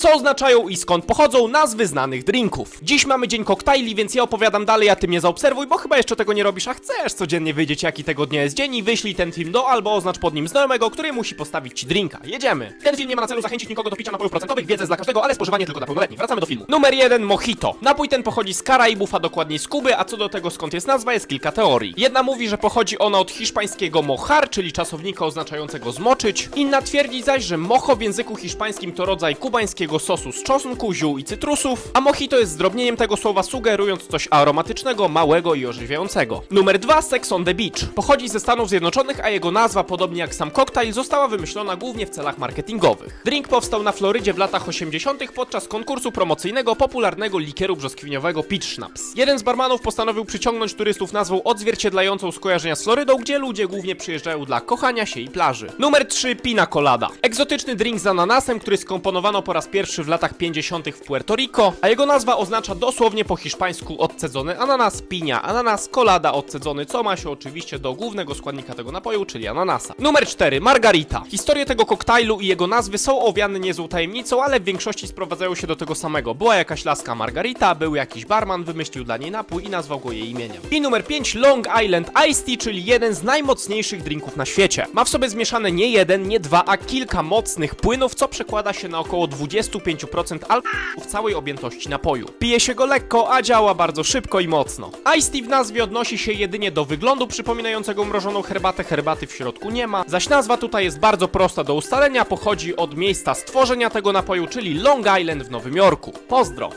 Co oznaczają i skąd pochodzą nazwy znanych drinków. Dziś mamy dzień koktajli, więc ja opowiadam dalej, a ty mnie zaobserwuj, bo chyba jeszcze tego nie robisz, a chcesz codziennie wiedzieć jaki tego dnia jest dzień i wyślij ten film do albo oznacz pod nim znajomego, który musi postawić ci drinka. Jedziemy. Ten film nie ma na celu zachęcić nikogo do picia napojów procentowych, wiedza jest dla każdego, ale spożywanie tylko dla pełnoletnich. Wracamy do filmu. Numer 1 Mojito. Napój ten pochodzi z Karaibów, a dokładniej z Kuby, a co do tego skąd jest nazwa jest kilka teorii. Jedna mówi, że pochodzi ona od hiszpańskiego mojar, czyli czasownika oznaczającego zmoczyć. Inna twierdzi zaś, że mocho w języku hiszpańskim to rodzaj kubańskiego sosu z czosnku, ziół i cytrusów, a mojito jest zdrobnieniem tego słowa sugerując coś aromatycznego, małego i orzeźwiającego. Numer 2 Sex on the Beach. Pochodzi ze Stanów Zjednoczonych, a jego nazwa, podobnie jak sam koktajl, została wymyślona głównie w celach marketingowych. Drink powstał na Florydzie w latach 80. podczas konkursu promocyjnego popularnego likieru brzoskwiniowego Peach Schnapps. Jeden z barmanów postanowił przyciągnąć turystów nazwą odzwierciedlającą skojarzenia z Florydą, gdzie ludzie głównie przyjeżdżają dla kochania się i plaży. Numer 3 Pina Colada. Egzotyczny drink z ananasem, który skomponowano po raz pierwszy w latach 50. w Puerto Rico, a jego nazwa oznacza dosłownie po hiszpańsku odcedzony ananas, pinia, ananas, colada odcedzony, co ma się oczywiście do głównego składnika tego napoju, czyli ananasa. Numer 4 Margarita. Historie tego koktajlu i jego nazwy są owiane niezłą tajemnicą, ale w większości sprowadzają się do tego samego. Była jakaś laska Margarita, był jakiś barman, wymyślił dla niej napój i nazwał go jej imieniem. I numer 5 Long Island Iced Tea, czyli jeden z najmocniejszych drinków na świecie. Ma w sobie zmieszane nie jeden, nie dwa, a kilka mocnych płynów, co przekłada się na około 25% alkoholu w całej objętości napoju. Pije się go lekko, a działa bardzo szybko i mocno. Iced Tea w nazwie odnosi się jedynie do wyglądu przypominającego mrożoną herbatę, herbaty w środku nie ma, zaś nazwa tutaj jest bardzo prosta do ustalenia, pochodzi od miejsca stworzenia tego napoju, czyli Long Island w Nowym Jorku. Pozdro!